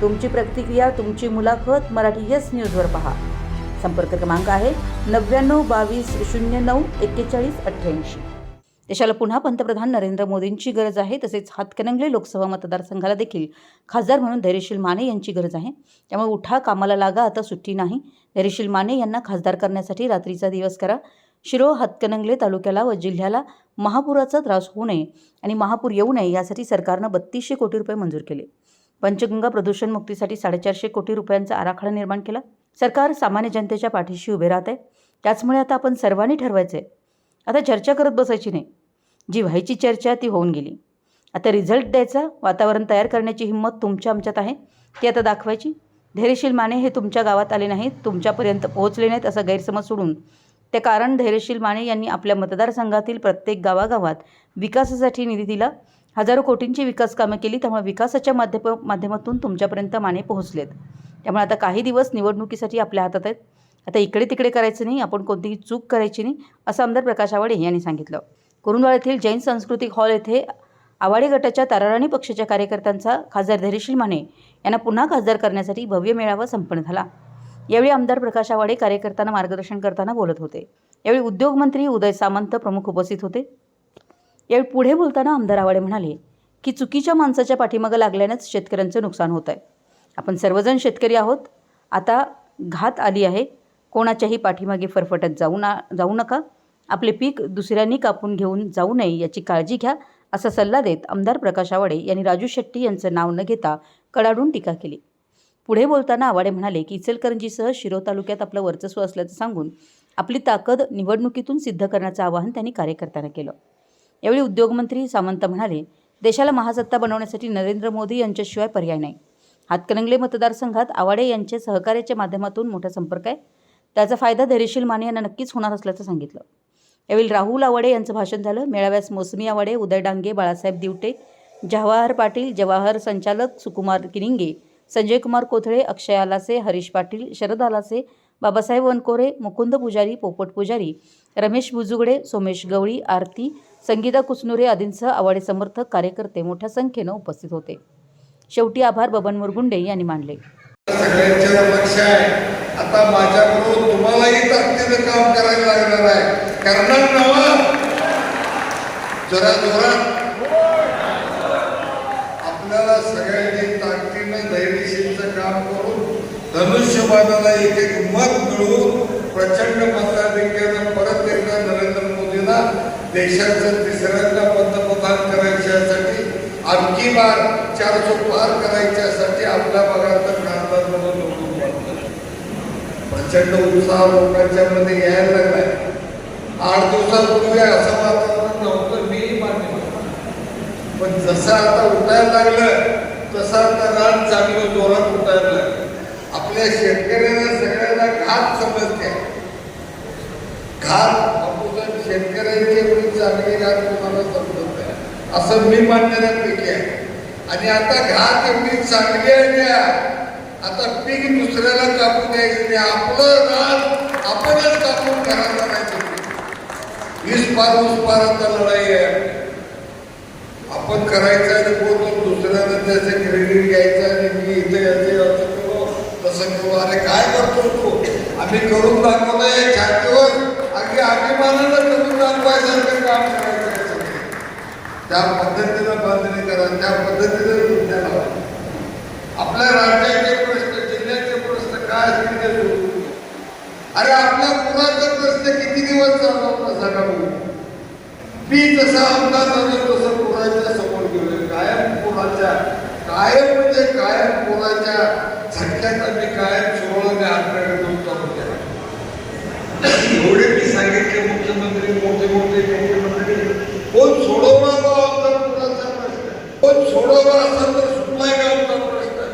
तुमची प्रतिक्रिया तुमची मुलाखत मराठी येस न्यूजवर पहा. संपर्क क्रमांक आहे नव्याण्णव बावीस शून्य नऊ एक्केचाळीस अठ्ठ्याऐंशी. देशाला पुन्हा पंतप्रधान नरेंद्र मोदींची गरज आहे तसेच हातकणंगले लोकसभा मतदारसंघाला देखील खासदार म्हणून धैर्यशील माने यांची गरज आहे. त्यामुळे उठा कामाला लागा आता सुट्टी नाही. धैर्यशील माने यांना खासदार करण्यासाठी रात्रीचा दिवस करा. शिरो हातकणंगले तालुक्याला व जिल्ह्याला महापुराचा त्रास होऊ नये आणि महापूर येऊ नये यासाठी सरकारनं बत्तीसशे कोटी रुपये मंजूर केले. पंचगंगा प्रदूषण मुक्तीसाठी साडेचारशे कोटी रुपयांचा आराखडा निर्माण केला. सरकार सामान्य जनतेच्या पाठीशी उभे राहत आहे त्याचमुळे आता आपण सर्वांनी ठरवायचं आहे आता चर्चा करत बसायची नाही. जी व्हायची चर्चा ती होऊन गेली. आता रिझल्ट द्यायचा वातावरण तयार करण्याची हिंमत तुमच्या आमच्यात आहे ती आता दाखवायची. धैर्यशील माने हे तुमच्या गावात आले नाहीत तुमच्यापर्यंत पोहोचले नाहीत असा गैरसमज सोडून. ते कारण धैर्यशील माने यांनी आपल्या मतदारसंघातील प्रत्येक गावागावात विकासासाठी निधी दिला. हजारो कोटींची विकास कामं केली त्यामुळे विकासाच्या माध्यम माध्यमातून तुमच्यापर्यंत माने पोहोचलेत. त्यामुळे आता काही दिवस निवडणुकीसाठी आपल्या हातात आहेत. आता इकडे तिकडे करायचं नाही आपण कोणतीही चूक करायची नाही असं आमदार प्रकाश आवाडे यांनी सांगितलं. कुरुंदवाड येथील जैन सांस्कृतिक हॉल येथे आवाडे गटाच्या ताराराणी पक्षाच्या कार्यकर्त्यांचा खासदार धैर्यशील माने यांना पुन्हा खासदार करण्यासाठी भव्य मेळावा संपन्न झाला. यावेळी आमदार प्रकाश आवाडे कार्यकर्त्यांना मार्गदर्शन करताना बोलत होते. यावेळी उद्योगमंत्री उदय सामंत प्रमुख उपस्थित होते. यावेळी पुढे बोलताना आमदार आवाडे म्हणाले की चुकीच्या माणसाच्या पाठीमागं लागल्यानंच शेतकऱ्यांचं नुकसान होत आहे आपण सर्वजण शेतकरी आहोत. आता घात आली आहे. कोणाच्याही पाठीमागे फरफटत जाऊ ना जाऊ नका. आपले पीक दुसऱ्यांनी कापून घेऊन जाऊ नये याची काळजी घ्या असा सल्ला देत आमदार प्रकाश आवाडे यांनी राजू शेट्टी यांचं नाव न घेता कडाडून टीका केली. पुढे बोलताना आवाडे म्हणाले की इचलकरंजीसह शिरो तालुक्यात आपलं वर्चस्व असल्याचं सांगून आपली ताकद निवडणुकीतून सिद्ध करण्याचं आवाहन त्यांनी कार्यकर्त्यांना केलं. यावेळी उद्योगमंत्री सामंत म्हणाले देशाला महासत्ता बनवण्यासाठी नरेंद्र मोदी यांच्याशिवाय पर्याय नाही. हातकणंगले मतदारसंघात आवाडे यांचे सहकार्याच्या माध्यमातून मोठा संपर्क आहे. त्याचा फायदा धैर्यशील माने यांना नक्कीच होणार असल्याचं सांगितलं. यावेळी राहुल आवाडे यांचं भाषण झालं. मेळाव्यास मोसमी आवाडे उदय डांगे बाळासाहेब दिवटे जवाहर पाटील जवाहर संचालक सुकुमार किनिंगे संजय कुमार कोथळे अक्षय आलासे हरीश पाटील शरद आलासे बाबासाहेब वनकोरे मुकुंद पुजारी पोपट पुजारी रमेश बुजुगडे सोमेश गवळी आरती संगीता कुसनुरे आदींसह आवाडे समर्थक कार्यकर्ते मोठ्या संख्येनं उपस्थित होते. शेवटी आभार बबन मुरगुंडे यांनी मानले. सगळ्यांच्या लक्ष आहे. आता माझ्याकडून तुम्हालाही ताकदीनं काम करायला लागणार आहे. करणार नवा? जरा जोरात. आपल्याला सगळ्यांनी ताकदीनं धैर्यशीलचं काम करून धनुष्यबाणाला एक एक मत मिळवून प्रचंड मताधिक्यानं परत एकदा नरेंद्र मोदींना देशाचं तिसऱ्यांदा पंतप्रधान करायच्यासाठी आणखी बार चारशे पार करायच्यासाठी आपल्या भागात खासदार म्हणून प्रचंड उत्साह लोकांच्या मध्ये यायला लागलाय. आठ दिवसापूर्वी असं वातावरण नव्हतं मी मान्य पण जसं आता उठायला लागलं तसं आता रान चांगलं जोरात आपल्या शेतकऱ्यांना सगळ्यांना घात समजते. घात आपण शेतकऱ्यांची एवढी चांगली घात तुम्हाला समजत नाही. असं मी मानणाऱ्यांपैकी आहे. आणि आता घात एवढी चांगली आहे आता पीक दुसऱ्याला कापून द्यायचं नाही. आपलं रान आपणच कापून घरात आणायचं वीस पार वीस पाराचा लढाई आहे. आपण करायचं आणि बोलतो दुसऱ्यानं त्याचं क्रेडिट घ्यायचं आणि मी इथे याचे तसं करू अरे काय करतो तू? आम्ही करून दाखवलंय छातीवर. अगदी अभिमानानं करून दाखवायसारखं काम करायचं त्या पद्धतीनं बांधणी करा त्या पद्धतीनं विज्ञान लावा. आपल्या राज्याचे प्रश्न जिल्ह्याचे प्रश्न काय असतील ते सोडून अरे आपल्या पुराचा प्रश्न किती दिवस चालू होता सांगा मी जसा अंदाज आलो तसं पुराच्या समोर गेलो कायम पुराच्या कायम म्हणजे कायम पुराच्या झटक्यात आम्ही कायम सुरळीने आपल्याकडे तुमचा होत्या एवढे मी सांगितले मुख्यमंत्री मोठे मोठे मुख्यमंत्री कोण सोडवणार तो आमचा पुराचा प्रश्न कोण सोडवणार असेल तर सुटलाय का आमचा प्रश्न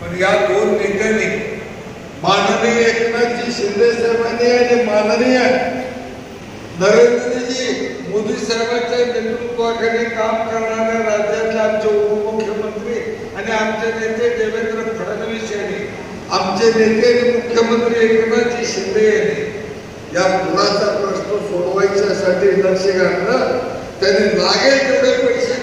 पण या दोन नेत्यांनी माननीय एकनाथजी शिंदे साहेबांनी आणि माननीय नरेंद्रजी मोदी साहेबांच्या नेतृत्वाखाली काम करणाऱ्या राज्यातले आमचे उपमुख्यमंत्री आणि आमचे नेते देवेंद्र फडणवीस यांनी आमचे नेते आणि मुख्यमंत्री एकनाथजी शिंदे यांनी या पुराचा प्रश्न सोडवायच्यासाठी लक्ष घातलं. त्यांनी लागेल तेवढे पैसे